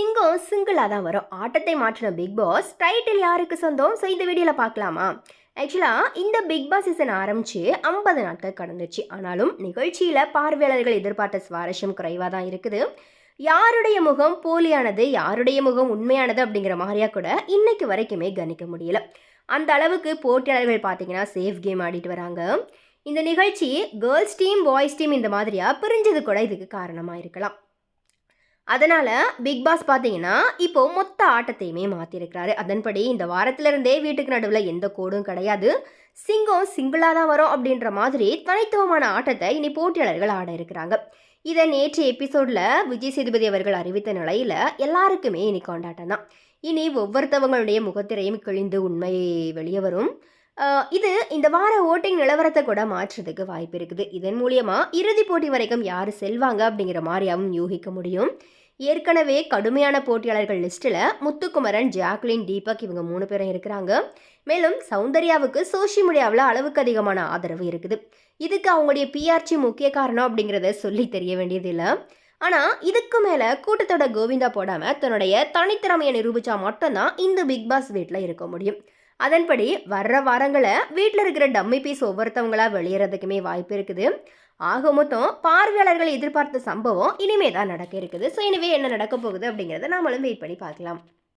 சிங்கம் சிங்கிளாக தான் வரும். ஆட்டத்தை மாற்றின பிக் பாஸ் டைட்டில் யாருக்கு சொந்தம்? ஸோ இந்த வீடியோவில் பார்க்கலாமா? ஆக்சுவலாக இந்த பிக் பாஸ் சீசன் ஆரம்பித்து ஐம்பது நாட்கள் கடந்துச்சு. ஆனாலும் நிகழ்ச்சியில் பார்வையாளர்கள் எதிர்பார்த்த சுவாரஸ்யம் குறைவாக தான் இருக்குது. யாருடைய முகம் போலியானது யாருடைய முகம் உண்மையானது அப்படிங்கிற மாதிரியா கூட இன்னைக்கு வரைக்குமே கணிக்க முடியல. அந்த அளவுக்கு போட்டியாளர்கள் பார்த்தீங்கன்னா சேஃப் கேம் ஆடிட்டு வராங்க. இந்த நிகழ்ச்சி கேர்ள்ஸ் டீம் பாய்ஸ் டீம் இந்த மாதிரியாக பிரிஞ்சது கூட இதுக்கு காரணமாக இருக்கலாம். அதனால் பிக் பாஸ் பார்த்தீங்கன்னா இப்போ மொத்த ஆட்டத்தையுமே மாற்றிருக்கிறாரு அதன்படி இந்த வாரத்திலிருந்தே வீட்டுக்கு நடுவில் எந்த கோடும் கிடையாது. சிங்கம் சிங்கிளாக தான் வரும் அப்படின்ற மாதிரி தனித்துவமான ஆட்டத்தை இனி போட்டியாளர்கள் ஆட இருக்கிறாங்க. இதை நேற்று எபிசோடில் விஜய் சேதுபதி அவர்கள் அறிவித்த நிலையில் எல்லாருக்குமே இனி கொண்டாட்டம் தான். இனி ஒவ்வொருத்தவங்களுடைய முகத்திரையும் கிழிந்து உண்மை வெளியே வரும். இது இந்த வார ஓட்டிங் நிலவரத்தை கூட மாற்றுறதுக்கு வாய்ப்பு இருக்குது. இதன் மூலியமாக இறுதி போட்டி வரைக்கும் யார் செல்வாங்க அப்படிங்கிற மாதிரியாகவும் யூகிக்க முடியும். ஏற்கனவே கடுமையான போட்டியாளர்கள் லிஸ்ட்டில் முத்துக்குமரன் ஜாக்லின் தீபக் இவங்க மூணு பேரும் இருக்கிறாங்க. மேலும் சௌந்தர்யாவுக்கு சோஷியல் மீடியாவில் அளவுக்கு அதிகமான ஆதரவு இருக்குது. இதுக்கு அவங்களுடைய பிஆர்ச்சி முக்கிய காரணம் அப்படிங்கிறத சொல்லி தெரிய வேண்டியதில்லை. ஆனால் இதுக்கு மேலே கூட்டத்தோட கோவிந்தா போடாமல் தன்னுடைய தனித்திறமையை நிரூபித்தா மட்டும்தான் இந்த பிக் பாஸ் வீட்டில் இருக்க முடியும். அதன்படி வர்ற வாரங்களை வீட்டில் இருக்கிற டம்மி பீஸ் ஒவ்வொருத்தவங்களா வெளியேறதுக்குமே வாய்ப்பு இருக்குது. ஆக மொத்தம் பார்வையாளர்கள் எதிர்பார்த்த சம்பவம் இனிமே தான் நடக்க இருக்குது. ஸோ இனிமே என்ன நடக்க போகுது அப்படிங்கிறத நாமளும் வெயிட் பண்ணி பார்க்கலாம்.